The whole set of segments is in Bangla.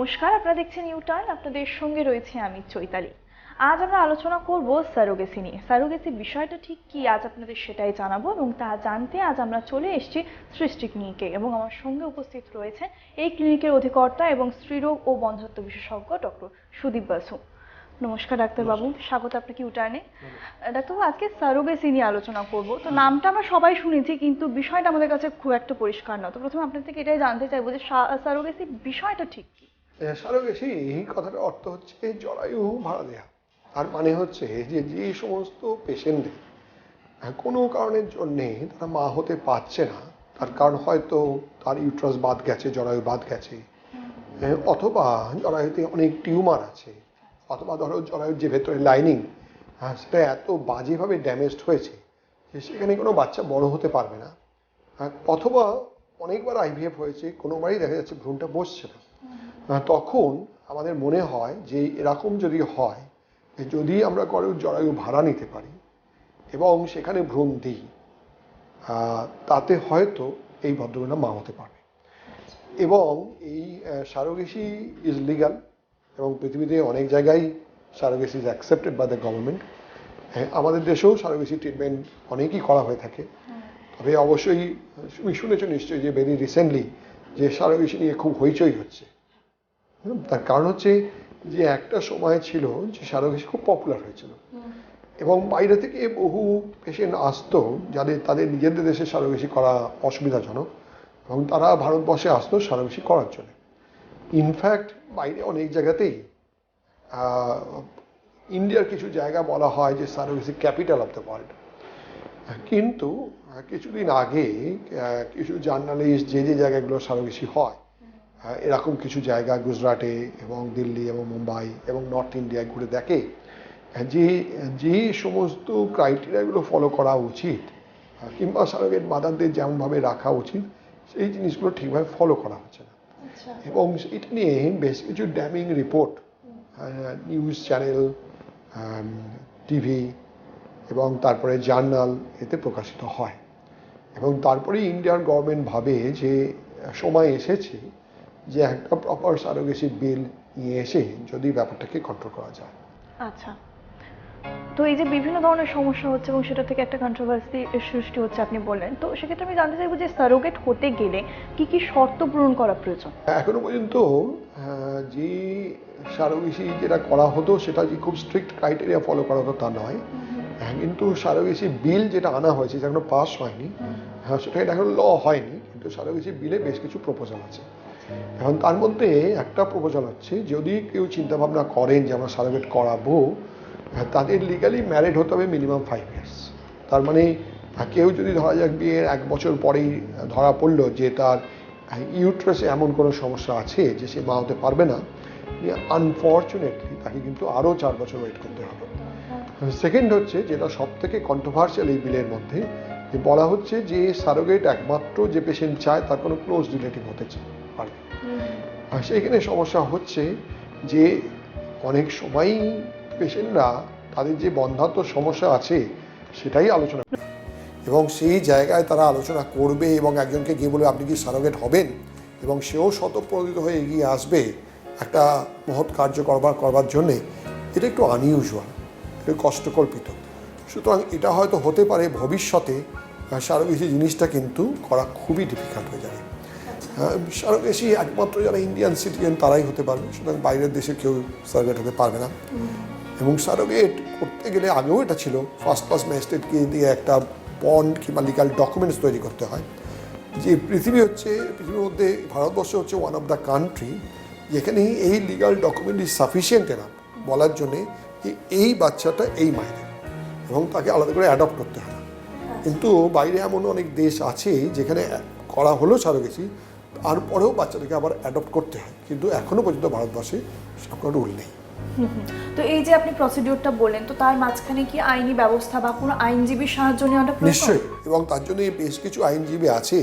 নমস্কার আপনারা দেখছেন ইউ টার্ন আপনাদের সঙ্গে রয়েছে আমি চৈতালি। আজ আমরা আলোচনা করব স্যারোগেসি নিয়ে। স্যারোগেসি বিষয়টা ঠিক কি আজ আপনাদের সেটাই জানাব এবং তা জানতে আজ আমরা চলে এসেছি সৃষ্টি ক্লিনিকে এবং আমার সঙ্গে উপস্থিত রয়েছে এই ক্লিনিকের অধিকর্তা এবং স্ত্রীরোগ ও বন্ধাত্ম বিশেষজ্ঞ ডক্টর সুদীপ বাসু। নমস্কার ডাক্তারবাবু স্বাগত আপনাকে ইউটার্নে ডাক্তারবাবু আজকে সারোগেসি নিয়ে আলোচনা করব। তো নামটা আমরা সবাই শুনেছি কিন্তু বিষয়টা আমাদের কাছে খুব একটা পরিষ্কার না তো প্রথমে আপনার থেকে এটাই জানতে চাইব যে স্যারোগেসি বিষয়টা ঠিক কি? সারোগেসি এই কথাটার অর্থ হচ্ছে জরায়ু ভাড়া দেয়া। তার মানে হচ্ছে যে যে সমস্ত পেশেন্টদের কোনো কারণের জন্যে তারা মা হতে পারছে না, তার কারণ হয়তো তার ইউট্রাস বাদ গেছে, জরায়ু বাদ গেছে অথবা জরায়ুতে অনেক টিউমার আছে, অথবা ধরো জরায়ুর যে ভেতরে লাইনিং হ্যাঁ সেটা এত বাজেভাবে ড্যামেজড হয়েছে যে সেখানে কোনো বাচ্চা বড় হতে পারবে না। অথবা অনেকবার আইভিএফ হয়েছে, কোনোবারই দেখা যাচ্ছে ভ্রূণটা বসছে না। তখন আমাদের মনে হয় যে এরকম যদি হয় যদি আমরা কারোর জরায়ু ভাড়া নিতে পারি এবং সেখানে ভ্রূণ দিই তাতে হয়তো এই ভদ্রমহিলা মা হতে পারবে। এবং এই সারোগেসি ইজ লিগাল এবং পৃথিবীতে অনেক জায়গায় surrogacy is accepted by the government আমাদের দেশেও সারোগেসি ট্রিটমেন্ট অনেকই করা হয়ে থাকে। তবে অবশ্যই, তুমি শুনেছো নিশ্চয়ই যে ভেরি রিসেন্টলি যে সারোগেসি নিয়ে খুব হইচই হচ্ছে। তার কারণ হচ্ছে যে একটা সময় ছিল যে সারোগেসি খুব পপুলার হয়েছিল। এবং বাইরে থেকে বহু পেশেন্ট আসতো যাদের, তাদের নিজেদের দেশে সারোগেসি করা অসুবিধাজনক এবং তারা ভারতবর্ষে আসতো সারোগেসি করার জন্য। ইনফ্যাক্ট বাইরে অনেক জায়গাতেই ইন্ডিয়ার কিছু জায়গা বলা হয় যে surrogacy capital of the world কিন্তু, কিছুদিন আগে কিছু জার্নালিস্ট যে যে জায়গাগুলো সারোগেসি হয় এরকম কিছু জায়গা গুজরাটে এবং দিল্লি এবং মুম্বাই এবং নর্থ ইন্ডিয়ায় ঘুরে দেখে। যে যে সমস্ত ক্রাইটেরিয়াগুলো ফলো করা উচিত কিংবা সারোগেট মাদারদের যেমনভাবে রাখা উচিত সেই জিনিসগুলো ঠিকভাবে ফলো করা হচ্ছে না। আচ্ছা। এবং এটা নিয়ে বেশ কিছু damning report news channel TV এবং তারপরে জার্নাল এতে প্রকাশিত হয়। এবং তারপরে ইন্ডিয়ান গভর্নমেন্ট ভাবে যে সময় এসেছে যে একটা প্রপার সারোগেসি বিল নিয়ে এসে যদি ব্যাপারটাকে কন্ট্রোল করা যায়। আচ্ছা। তো এই যে বিভিন্ন ধরনের সমস্যা হচ্ছে এবং সেটা থেকে একটা কন্ট্রোভার্সি সৃষ্টি হচ্ছে আপনি বললেন তো সেক্ষেত্রে আমি জানতে চাইব যে সারোগেট হতে গেলে কি কি শর্ত পূরণ করা প্রয়োজন? এখনও পর্যন্ত যে সারোগেসি যেটা করা হতো সেটা যে খুব স্ট্রিক্ট ক্রাইটেরিয়া ফলো করা হতো তা নয়। হ্যাঁ, কিন্তু সারোগেসি বিল যেটা আনা হয়েছে এখনও পাস হয়নি হ্যাঁ সেটা এখন ল হয়নি কিন্তু সারোগেসি বিলে বেশ কিছু প্রপোজাল আছে। এখন তার মধ্যে একটা প্রপোজাল হচ্ছে যদি কেউ চিন্তা ভাবনা করেন যে আমরা সারোগেট করাবো হ্যাঁ, তাদের লিগালি ম্যারিড হতে হবে মিনিমাম ফাইভ ইয়ার্স তার মানে কেউ যদি ধরা যাক বিয়ের এক বছর পরেই ধরা পড়ল যে তার ইউট্রাসে এমন কোনো সমস্যা আছে যে সে মা হতে পারবে না আনফর্চুনেটলি তাকে কিন্তু আরও চার বছর ওয়েট করতে হবে। সেকেন্ড হচ্ছে যেটা সব থেকে কন্ট্রোভার্সিয়াল এই বিলের মধ্যে যে বলা হচ্ছে যে সারোগেট একমাত্র যে পেশেন্ট চায় তার কোনো ক্লোজ রিলেটিভ হতে পারে আর সেইখানে সমস্যা হচ্ছে যে অনেক সময়ই পেশেন্টরা তাদের যে বন্ধাত্ম সমস্যা আছে সেটাই আলোচনা করে। এবং সেই জায়গায় তারা আলোচনা করবে এবং একজনকে গিয়ে বলবে আপনি কি সারোগেট হবেন? এবং সেও স্বতঃপ্রণোদিত হয়ে এগিয়ে আসবে একটা মহৎ কার্য করবার করবার জন্যে। এটা একটু আনইউজুয়াল একটু কষ্টকল্পিত সুতরাং এটা হয়তো হতে পারে ভবিষ্যতে সারোগেসি জিনিসটা কিন্তু করা খুবই ডিফিকাল্ট হয়ে যাবে। সারোগেসি একমাত্র যারা ইন্ডিয়ান সিটিজেন তারাই হতে পারবে সুতরাং বাইরের দেশে কেউ সারোগেট হতে পারবে না। এবং সারোগেট করতে গেলে আগেও এটা ছিল ফার্স্ট ক্লাস ম্যাজিস্ট্রেটকে দিয়ে একটা বন্ড কিংবা লিগাল ডকুমেন্টস তৈরি করতে হয়। যে পৃথিবী হচ্ছে পৃথিবীর মধ্যে ভারতবর্ষ হচ্ছে ওয়ান অফ দ্য কান্ট্রি যেখানে এই legal document is sufficient enough বলার জন্যে যে এই বাচ্চাটা এই মায়ের এবং তাকে আলাদা করে অ্যাডপ্ট করতে হয়। কিন্তু বাইরে এমন অনেক দেশ আছে যেখানে করা হলো সারোগেসি তারপরেও বাচ্চাদেরকে আবার অ্যাডপ্ট করতে হয়। কিন্তু এখনও পর্যন্ত ভারতবর্ষে সব রুল নেই। তো এই যে আপনি প্রসিডিওরটা বললেন তো তার মাঝখানে কি আইনি ব্যবস্থা বা কোনো আইনজীবীর সাহায্য নেওয়াটা নিশ্চয়ই। এবং তার জন্য বেশ কিছু আইনজীবী আছে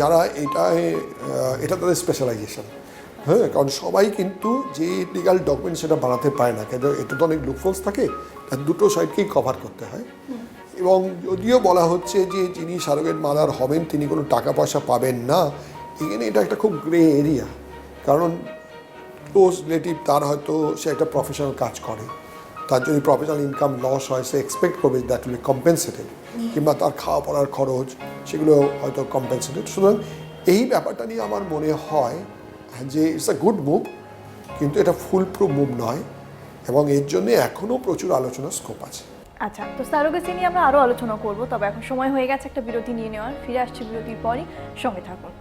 যারা এটা এটা তাদের স্পেশালাইজেশন হ্যাঁ কারণ সবাই কিন্তু যে লিগাল ডকুমেন্ট সেটা বানাতে পারে না, কেন এটা তো অনেক লুকফলস থাকে, তার দুটো সাইডকেই কভার করতে হয়। এবং যদিও বলা হচ্ছে যে যিনি সারোগেট মাদার হবেন, তিনি কোনো টাকা পয়সা পাবেন না, এখানে এটা একটা খুব গ্রে এরিয়া কারণ ক্লোজ রিলেটিভ তার হয়তো সে একটা প্রফেশনাল কাজ করে, তার যদি প্রফেশনাল ইনকাম লস হয়, সে এক্সপেক্ট করবে দ্যাট উইল কম্পেনসেটেড কিংবা তার খাওয়া পড়ার খরচ, সেগুলো হয়তো কম্পেনসেটেড সুতরাং এই ব্যাপারটা নিয়ে আমার মনে হয় যে ইটস আ গুড মুভ কিন্তু এটা ফুল প্রুফ মুভ নয় এবং এর জন্য এখনও প্রচুর আলোচনা স্কোপ আছে। আচ্ছা তো সারোগেসি নিয়ে আমরা আরও আলোচনা করব, তবে এখন সময় হয়ে গেছে একটা বিরতি নিয়ে নেওয়ার, ফিরে আসছে বিরতির পরই, সঙ্গে থাকুন।